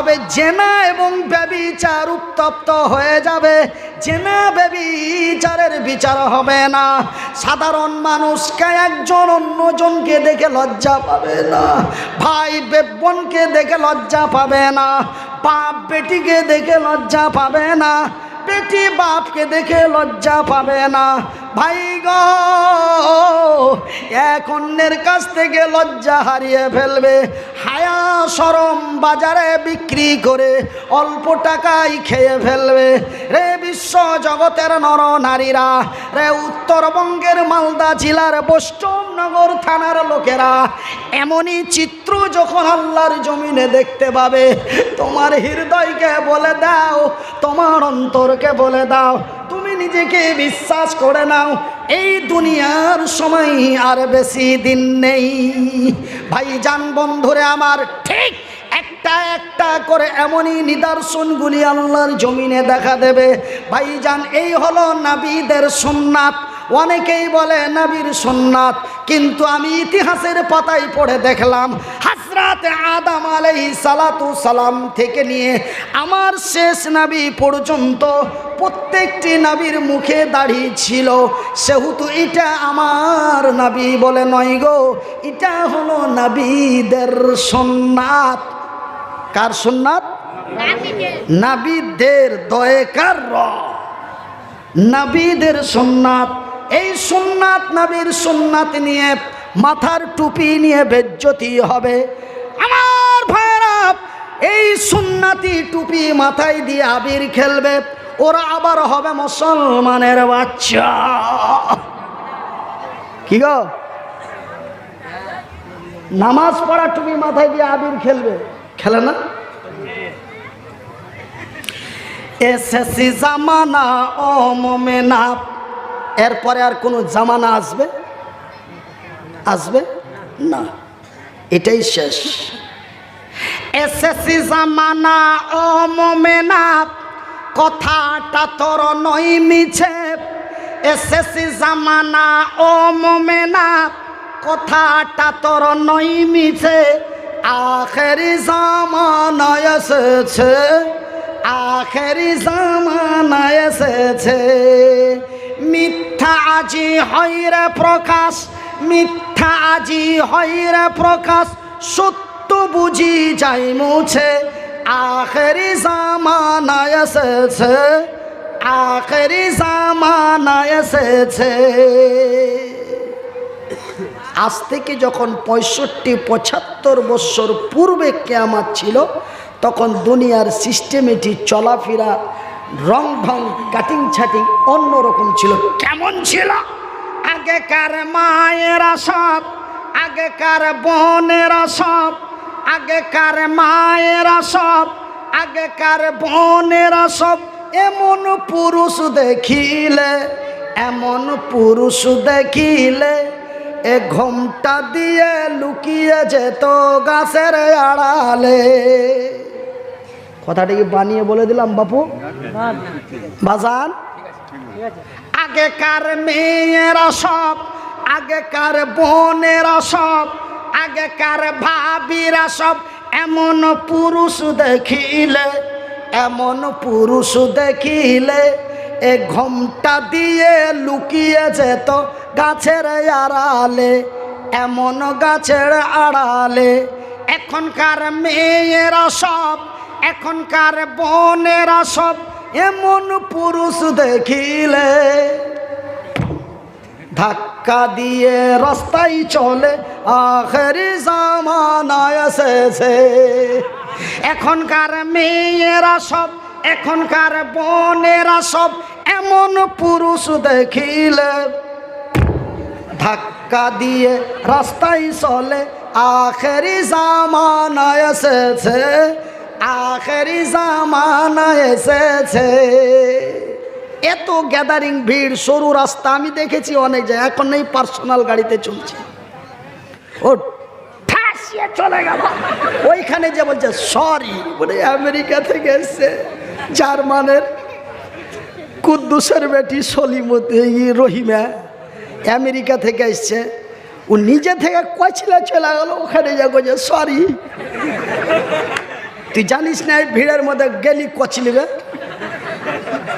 তবে জেনা এবং ব্যবিচার উত্তপ্ত হয়ে যাবে। জেনা ব্যবিচারের বিচার হবে না। সাধারণ মানুষকে একজন অন্যজনকে দেখে লজ্জা পাবে না। ভাই বোনকে দেখে লজ্জা পাবে না। বাপ বেটিকে দেখে লজ্জা পাবে না। বেটি বাপকে দেখে লজ্জা পাবে না। ভাই গো এক অন্যের কাছ থেকে লজ্জা হারিয়ে ফেলবে। হায়া সরম বাজারে বিক্রি করে অল্প টাকায় খেয়ে ফেলবে। রে বিশ্ব জগতের নর নারীরা, রে উত্তরবঙ্গের মালদা জেলার বৈষ্ণবনগর থানার লোকেরা, এমনই চিত্র যখন আল্লাহর জমিনে দেখতে পাবে, তোমার হৃদয়কে বলে দাও, তোমার অন্তরকে বলে দাও। নিজেকে বিশ্বাস করে নাও, এই দুনিয়ার সময় আর বেশি দিন নেই। ভাই যান বন্ধুরে আমার, ঠিক একটা একটা করে এমনই নিদর্শনগুলি আল্লাহর জমিনে দেখা দেবে। ভাইজান, এই হলো নাবিদের সুন্নাত। অনেকেই বলে নবীর সুন্নাত, কিন্তু আমি ইতিহাসের পাতায় পড়ে দেখলাম হাসরাত আদাম আলাই সালাতু সালাম থেকে নিয়ে আমার শেষ নাবি পর্যন্ত প্রত্যেকটি নাবির মুখে দাড়ি ছিল। সেহেতু এটা আমার নাবি বলে নয় গো, এটা হলো নাবিদের সুন্নাত। কার সুন্নাত? নাবিদের দয়েকার র নাবিদের সুন্নাত। এই সুন্নাত নাবির সুন্নাত নিয়ে মাথার টুপি নিয়ে বেজ্জতি হবে। আমার ভাইরা এই সুন্নাতি টুপি মাথায় দিয়ে আবির খেলবে। ওরা আবার হবে মুসলমানের বাচ্চা। কি গো? নামাজ পড়া টুপি মাথায় দিয়ে আবির খেলবে। খেলে না? এসএসসি জামানা ও মোমেনা। এরপরে আর কোনো জামানা আসবে? আসবে? না। এটাই শেষ। এসএসসি জামানা ও মোমেনা, কথাটা তোর নই মিছে এসএসসি জামানা ও মোমেনা, কথাটা তোর নই মিছে আখেরি জামানা এসেছে, আখেরি জামানা এসেছে। মিথ্যা আজি হইরে প্রকাশ মিথ্যা আজি হইরে প্রকাশ, সত্য বুঝি যাই মুছে। আখেরি জামানা এসেছে, আখেরি জামানা এসেছে। আজ থেকে যখন পঁয়ষট্টি, পঁচাত্তর বৎসর পূর্বে কেয়ামাত ছিল, তখন দুনিয়ার সিস্টেমেটি চলাফেরা রং ঢং কাটিং ছাটিং অন্যরকম ছিল। কেমন ছিল? আগেকার মায়েরা সব, আগেকার বোনেরা সব, আগেকার মায়েরা সব, আগেকার বোনেরা সব, এমন পুরুষ দেখিলে, এমন পুরুষ দেখিলে, এ ঘোমটা দিয়ে লুকিয়ে যেত গাছের আড়ালে। কথাটা কি বানিয়ে বলে দিলাম বাপু? বাজান? আগেকার মেয়েরা সব, আগেকার বোনেরা সব, আগেকার ভাবিরা সব, এমন পুরুষ দেখিলে, এমন পুরুষ দেখিলে, এ ঘোমটা দিয়ে লুকিয়ে যেত গাছের আড়ালে, এমন গাছের আড়ালে। এখনকার মেয়েরা সব, এখনকার বোনেরা সব এমন পুরুষ দেখিলে ধাক্কা দিয়ে রাস্তায় চলে, আখেরি জামানায় এসেছে। এখনকার মেয়েরা সব, এখনকার বোনেরা সব এমন পুরুষ দেখিলে। ধাক্কা দিয়ে রাস্তায় চলে, আখেরি জামানা এসেছে। আখেরি জামানা এসেছে। এত গ্যাদারিং ভিড়, সরু রাস্তা, আমি দেখেছি অনেক জায়গায়। এখন নেই পার্সোনাল গাড়িতে চলছে। ও ঠাসিয়ে চলে গেল। ওইখানে যে বলছে সরি বলে আমেরিকা থেকে এসছে জার্মানের কুদ্দুসের বেটি সলিমতি রহিমা। আমেরিকা থেকে এসছে। ও নিজে থেকে কচলে চলে গেল। ওখানে যাব যে সরি তুই জানিস না এই ভিড়ের মধ্যে গেলি কচলিবে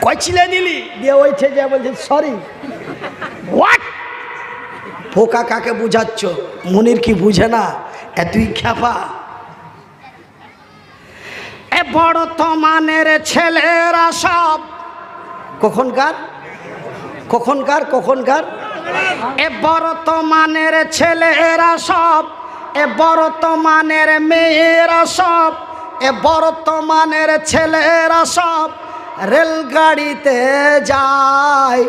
কচলে নিলি দিয়ে ওইঠে যে বলছে সরি হোয়াট পোকা কাকে বুঝাচ্ছ? মনির কি বুঝে না? এ তুই খ্যাপা। এ বর্তমানের ছেলেরা সব। কখনকার কখনকার কখনকার এ বর্তমানের ছেলেরা সব। এ বর্তমানের মেয়েরা সব। এ বর্তমানের ছেলেরা সব রেলগাড়িতে যায়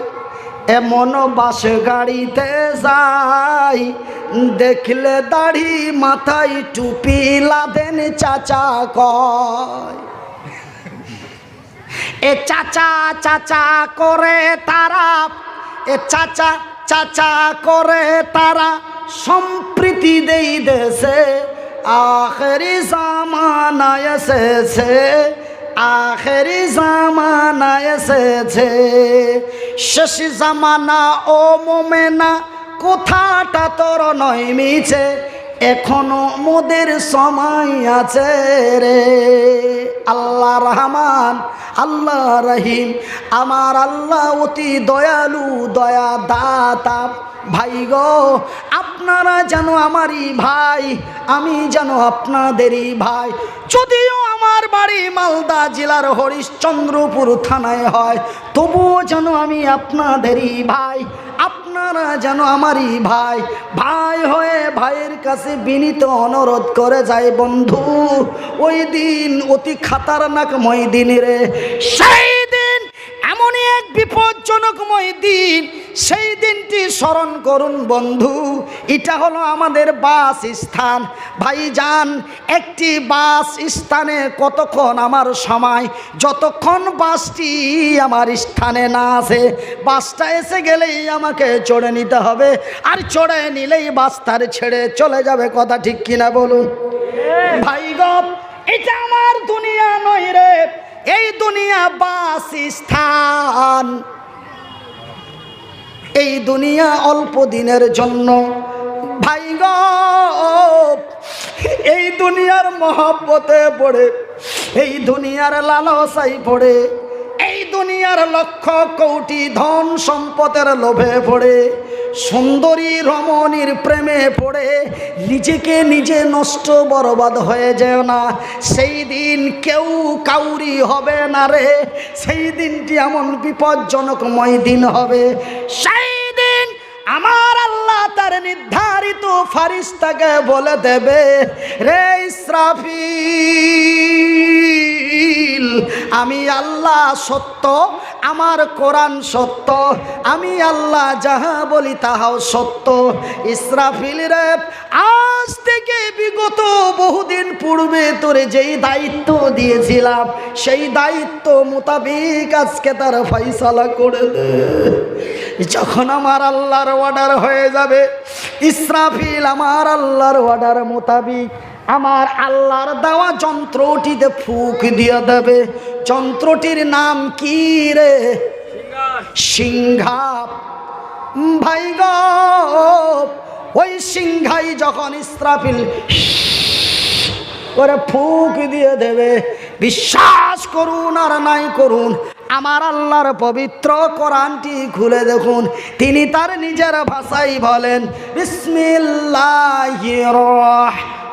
এমন বাস গাড়িতে যাই দেখলে দাড়ি মাথায় টুপি লাদেন চাচা কয়। এ চাচা চাচা করে তারা, এ চাচা চাচা করে তারা সম্প্রীতি দেই দেশে। আখেরি জামানা এসেছে আখেরি জামানা এসেছে। শেষ জামানা ও মোমেনা কোথাটা তোর নয় মিছে? এখনও মোদের সময় আছে রে। আল্লাহ রহমান, আল্লাহ রহিম, আমার আল্লাহ অতি দয়ালু দয়া দাতা ভাই গো, আপনারা যেন আমারই ভাই, আমি যেন আপনাদেরই ভাই। যদিও আমার বাড়ি মালদা জেলার হরিশ্চন্দ্রপুর থানায় হয়, তবুও যেন আমি আপনাদেরই ভাই। আপনারা যেন আমারই ভাই। ভাই হয়ে ভাইয়ের কাছে বিনীত অনুরোধ করে যায় বন্ধু, ওই দিন অতি খাতারনাকময় দিন রে। সেই দিন এমনই এক বিপজ্জনকময় দিন সেই দিনটি স্মরণ করুন বন্ধু, এটা হলো আমাদের বাস স্থান ভাইজান, একটি বাস স্থানে কতক্ষণ আমার সময়? যতক্ষণ বাসটি আমার স্থানে না আসে, বাসটা এসে গেলেই আমাকে চড়ে নিতে হবে। আর চড়ে নিলেই বাস তার ছেড়ে চলে যাবে, কথা ঠিক কিনা বলুন? ভাই গপ এটা আমার দুনিয়া নয় রে, এই দুনিয়া বাস স্থান এই দুনিয়া অল্প দিনের জন্য। ভাই গ, এই দুনিয়ার মহব্বতে পড়ে, এই দুনিয়ার লালসাই পড়ে, এই দুনিয়ার লক্ষ কৌটি ধন সম্পদের লোভে পড়ে। সুন্দরী রমণীর প্রেমে পড়ে, নিজেকে নিজে নষ্ট বরবাদ হয়ে যেও না। সেই দিন কেউ কাউরি হবে না রে, সেই দিনটি এমন বিপজ্জনকময় দিন হবে। সেই দিন আমার আল্লাহ তার নির্ধারিত ফারিস্তাকে বলে দেবে, রে ইসরাফিল, আমি আল্লাহ সত্য আমার কোরআন সত্য, আমি আল্লাহ যাহা বলি তাহাও সত্য। ইসরাফিল আজ থেকে বিগত বহুদিন পূর্বে তোরে যেই দায়িত্ব দিয়েছিলাম, সেই দায়িত্ব মোতাবেক আজকে তার ফয়সালা করে দে। যখন আমার আল্লাহর অর্ডার হয়ে যাবে, ইসরাফিল আমার আল্লাহর অর্ডার মোতাবিক আমার আল্লাহর দেওয়া যন্ত্রটিতে ফুক দিয়ে দেবে। যন্ত্রটির নাম কি রে? সিংহা ভাই ওই সিংহাই যখন ইসরাফিল করে ফুক দিয়ে দেবে, বিশ্বাস করুন আর নাই করুন, আমার আল্লাহর পবিত্র কোরআনটি খুলে দেখুন। তিনি তার নিজের ভাষাই বলেন, বিসমিল্লাহির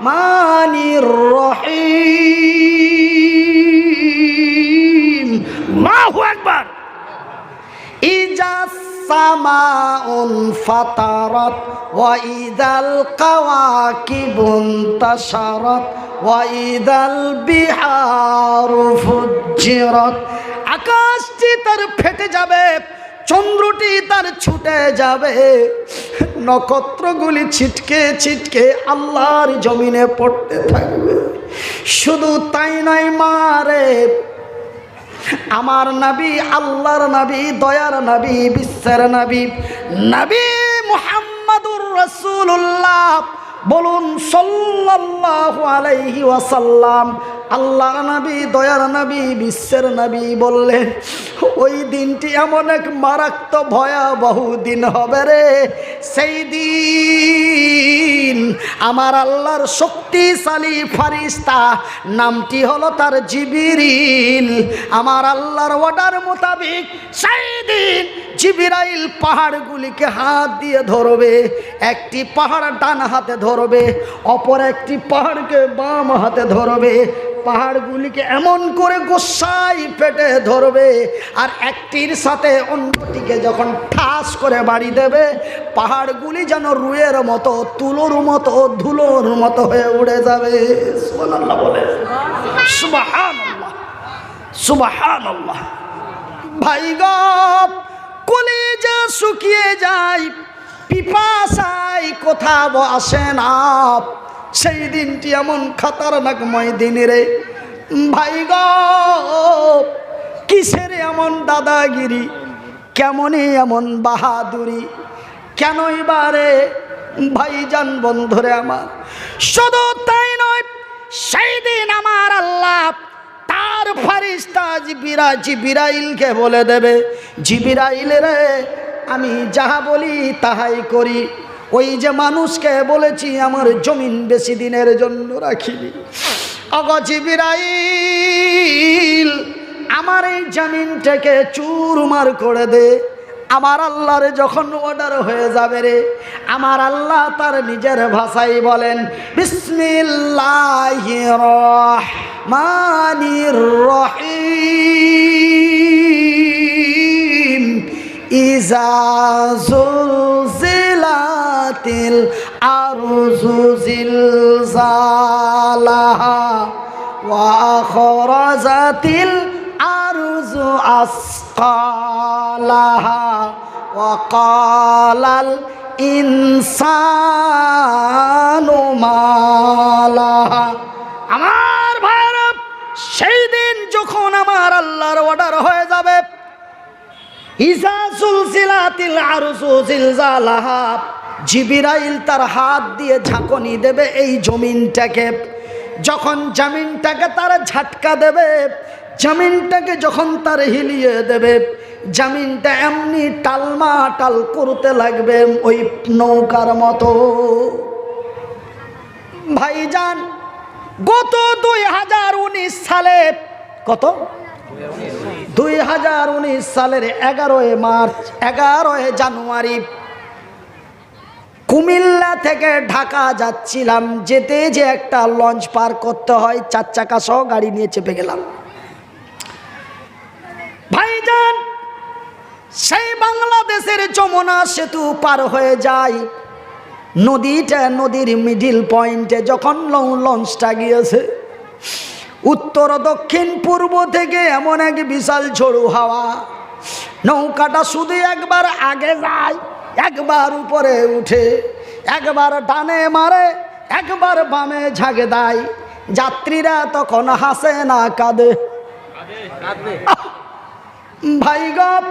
রহমানির রহিম। আল্লাহু আকবার। ইজা সামাউন ফাতারাত, ওয়া ইদাল কাওয়াকিবুন তাশারাত, ওয়া ইদাল বিহারু ফুজ্জিরাত। আকাশটি তার ফেটে যাবে। চন্দ্রটি তার ছুটে যাবে। নক্ষত্রগুলি ছিটকে ছিটকে আল্লাহর জমিনে পড়তে থাকবে। শুধু তাই নয় মারে আমার নবী, আল্লাহর নবী, দয়ার নবী, বিশ্বের নবী নবী মুহাম্মাদুর রাসূলুল্লাহ, বলুন সাল্লাল্লাহু আলাইহি ওয়াসাল্লাম আল্লাহর নবী, দয়ার নবী, বিশ্বের নবী বললেন, ওই দিনটি এমন এক মারাত্মক ভয়াবহ দিন হবে রে। সেই দিন আমার আল্লাহর শক্তিশালী ফারিস্তা নামটি হলো তার জিবিরিল। আমার আল্লাহর অর্ডার মোতাবেক সেই দিন জিবিরাইল পাহাড়গুলিকে হাত দিয়ে ধরবে, একটি পাহাড় ডান হাতে ধরবে, অপর একটি পাহাড়কে বাম হাতে ধরবে, পাহাড়গুলিকে এমন করে গোসাই পেটে ধরবে, আর একটির সাথে অন্যটিকে যখন ঠাস করে বাড়ি দেবে, পাহাড়গুলি যেন রুয়ের মতো, তুলোর মতো, ধুলোর মতো হয়ে উড়ে যাবে। বলে। সুবহানাল্লাহ। সুবহানাল্লাহ। ভাই গপ কলেজা শুকিয়ে যায়, পিপাসায় কোথাও আসে না। সেই দিনটি এমন খাতারনাকময় দিন রে। ভাই গপ কিসের এমন দাদাগিরি? কেমনই এমন বাহাদুরি? কেনই বারে ভাইজান বন্ধুরে আমার? শুধু তাই নয়, সেই দিন আমার আল্লাহ তার ফারিস্তা জিবিরা জিবিরাইলকে বলে দেবে, জিবিরাইল রে, আমি যাহা বলি তাহাই করি। ওই যে মানুষকে বলেছি, আমার জমিন বেশি দিনের জন্য রাখিনি। অগ জিবিরাইল, আমার এই জমিনটাকে চুরমার করে দে। আমার আল্লাহর যখন অর্ডার হয়ে যাবে রে, আমার আল্লাহ তার নিজের ভাষাই বলেন, বিসমিল্লাহ আখরাজাতিল আরজু আসকালাহা ওয়া ক্বালাল ইনসানু মালাহা আমার ভাইরা সেই দিন যখন আমার আল্লাহর অর্ডার হয়ে যাবে ইসা সুলসিলাতিল আরসু জিলজালাহা, জিবিরাইল তার হাত দিয়ে ঝাঁকনি দেবে এই জমিনটাকে। যখন জমিনটাকে তার ঝাটকা দেবে জমিনটাকে যখন তার হিলিয়ে দেবে, জামিনটা এমনি টালমা টাল করতে লাগবে ওই নৌকার মতো। ভাইজান, গত দুই হাজার উনিশ সালে, কত? দুই হাজার উনিশ সালের এগারোই মার্চ, এগারোই জানুয়ারি, কুমিল্লা থেকে ঢাকা যাচ্ছিলাম, যেতে যে একটা লঞ্চ পার করতে হয়, চার চাকা সহ গাড়ি নিয়ে চেপে গেলাম। ভাইজান সেই বাংলাদেশের যমুনা সেতু পার হয়ে যায়। নদীটা নদীর মিডিল পয়েন্টে যখন লং লঞ্চটা গিয়েছে উত্তর দক্ষিণ পূর্ব থেকে এমন এক বিশাল ঝোড়ো হাওয়া। নৌকাটা শুধু একবার আগে যায় একবার উপরে উঠে একবার ডানে মারে একবার বামে ঝাঁকে দেয়। যাত্রীরা তখন হাসে না কাঁদে। ভাই গপ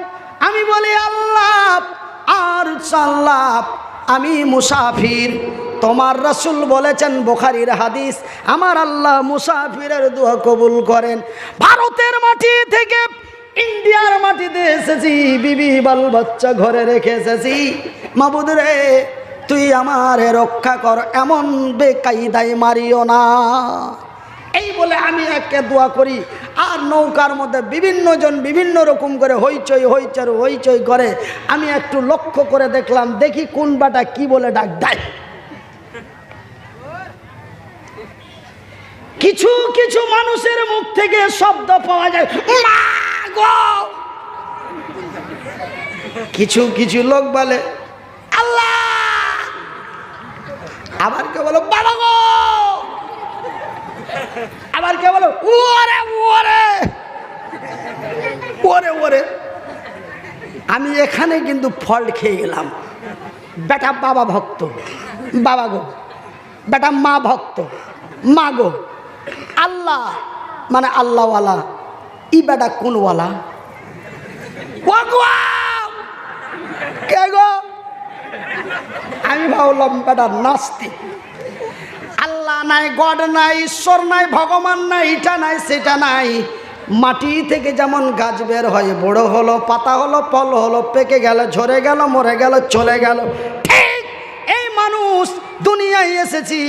আমি বলি, আল্লাহ, আর সাল্লাহ, আমি মুসাফির। তোমার রাসুল বলেছেন বোখারির হাদিস, আমার আল্লাহ মুসাফিরের দোয়া কবুল করেন। ভারতের মাটি থেকে ইন্ডিয়ার মাটিতে এসেছি, বিবি বাল বাচ্চা ঘরে রেখে এসেছি। মাবুদ রে, তুই আমারে রক্ষা কর, এমন বেকাইদাই মারিও না। এই বলে আমি একে দোয়া করি। আর নৌকার মধ্যে বিভিন্ন জন বিভিন্ন রকম করে হইচই, হইচর, হইচই করে। আমি একটু লক্ষ্য করে দেখলাম, দেখি কোন বাটা কি বলে ডাক দেয়। কিছু কিছু মানুষের মুখ থেকে শব্দ পাওয়া যায়! কিছু কিছু লোক বলে, আল্লাহ! আবার কে বলো, বাবা গো! আবার কে বলো? ওরে ওরে! ওরে ওরে! আমি এখানে কিন্তু ফল্ট খেয়ে গেলাম। বেটা বাবা ভক্ত। বাবা গো। বেটা মা ভক্ত। মা গো। আল্লাহ মানে আল্লাহওয়ালা। ই বেটা কোনওয়ালা! কে গো? আমি ভাবলাম বেটা নাস্তিক। নাই, গড নাই, ঈশ্বর নাই, ভগবান নাই এটা নাই, সেটা নাই। মাটি থেকে যেমন গাছ বের হয়, বড় হলো, পাতা হলো, ফল হলো, পেকে গেল, ঝরে গেল, মরে গেল, চলে গেল। ঠিক এই মানুষ, দুনিয়ায় এসেছি।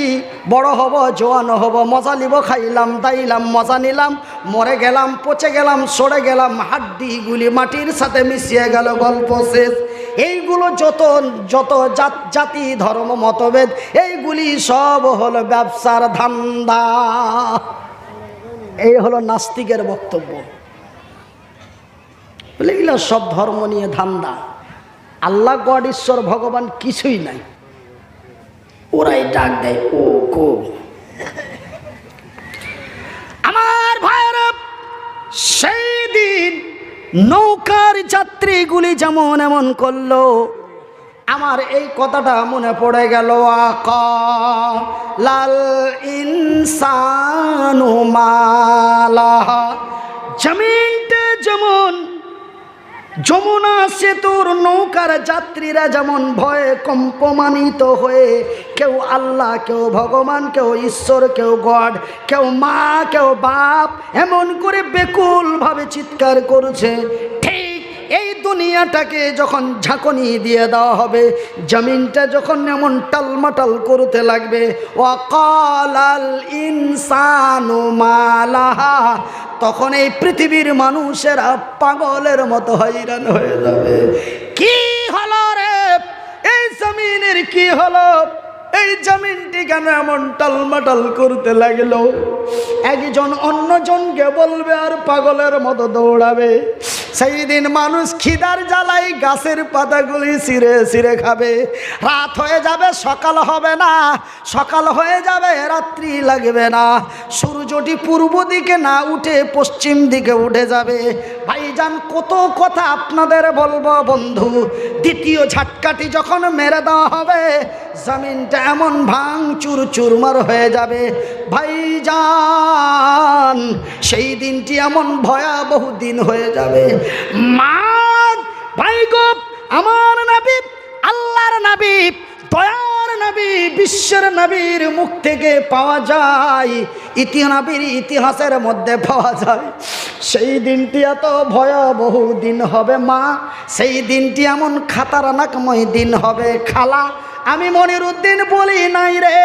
বড় হব, জোয়ান হব, মজা নিব, খাইলাম, দাইলাম, মজা নিলাম, মরে গেলাম, পচে গেলাম, সরে গেলাম হাড্ডিগুলি মাটির সাথে মিশিয়ে গেল, গল্প শেষ। এইগুলো যত যত জাত ধর্ম, মতভেদ, এইগুলি সব হলো ব্যবসার ধান্দা। এই হলো নাস্তিকের বক্তব্য। বলে গেল সব ধর্ম নিয়ে ধান্দা। আল্লাহ গড, ঈশ্বর, ভগবান কিছুই নাই। ওরাই ডাক দেয়, ও কো আমার ভাইরা সেই নৌকার যাত্রীগুলি যেমন এমন করল। আমার এই কথাটা মনে পড়ে গেল আক লাল ইনসানুমালা জমিনটা যেমন যমুনা সেতুর নৌকার যাত্রীরা যেমন ভয়ে কম্পমানিত হয়ে, কেউ আল্লাহ, কেউ ভগবান, কেউ ঈশ্বর, কেউ গড, কেউ মা, কেউ বাপ, এমন করে বেকুলভাবে চিৎকার করছে, ঠিক এই দুনিয়াটাকে যখন ঝাঁকনি দিয়ে দেওয়া হবে, জমিনটা যখন এমন টালমাটাল করতে লাগবে, ওয়াকালাল ইনসানু মালাহা, তখন এই পৃথিবীর মানুষেরা পাগলের মতো হয়রান হয়ে যাবে। কি হলো রে? এই জমিনের কি হলো? এই জমিনটি কেন এমন টালমাটাল করতে লাগল? একজন অন্যজনকে বলবে, আর পাগলের মতো দৌড়াবে। সেই দিন মানুষ খিদার জ্বালাই গাছের পাতাগুলি ছিঁড়ে ছিঁড়ে খাবে। রাত হয়ে যাবে, সকাল হবে না। সকাল হয়ে যাবে, রাত্রি লাগবে না। সূর্যটি পূর্ব দিকে না উঠে পশ্চিম দিকে উঠে যাবে। ভাইজান, কত কথা আপনাদের বলব বন্ধু। দ্বিতীয় ঝাটকাটি যখন মেরে দেওয়া হবে জমিনটা এমন ভাঙ চুর চুরমার হয়ে যাবে। ভাইজান, সেই দিনটি এমন ভয়াবহ দিন হয়ে যাবে। মা ভাই গো আমার নাবি, আল্লাহর নাবি, দয়ার নবী, বিশ্বের নবীর মুখ থেকে পাওয়া যায় ইতিহাবির ইতিহাসের মধ্যে পাওয়া যায়। সেই দিনটি এত ভয়াবহ দিন হবে মা, সেই দিনটি এমন খাতারানাকময় দিন হবে, খালা। আমি মনির উদ্দিন বলি নাই রে।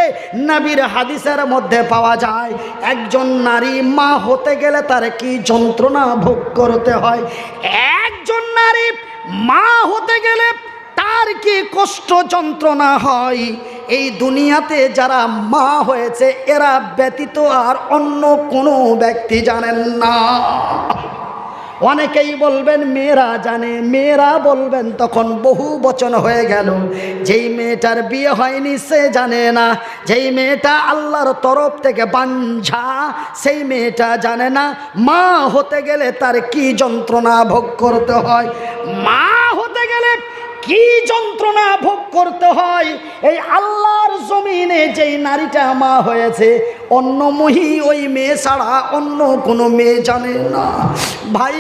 নাবির হাদিসের মধ্যে পাওয়া যায়, একজন নারী মা হতে গেলে তার কি যন্ত্রণা ভোগ করতে হয়? একজন নারী মা হতে গেলে তার কি কষ্ট যন্ত্রণা হয়? এই দুনিয়াতে যারা মা হয়েছে, এরা ব্যতীত আর অন্য কোনো ব্যক্তি জানেন না। অনেকেই বলবেন, মেয়েরা জানে। মেয়েরা বলবেন, তখন বহু বচন হয়ে গেল। যেই মেয়েটার বিয়ে হয়নি, সে জানে না। যেই মেয়েটা আল্লাহর তরফ থেকে বাঞ্ঝা সেই মেয়েটা জানে না। মা হতে গেলে তার কি যন্ত্রণা ভোগ করতে হয়? মা হতে গেলে কি যন্ত্রণা ভোগ করতে হয়? এই আল্লাহর জমিনে যেই নারীটা মা হয়েছে, অন্য মহি ওই মেয়ে ছাড়া অন্য কোনো মেয়ে জানে না। ভাই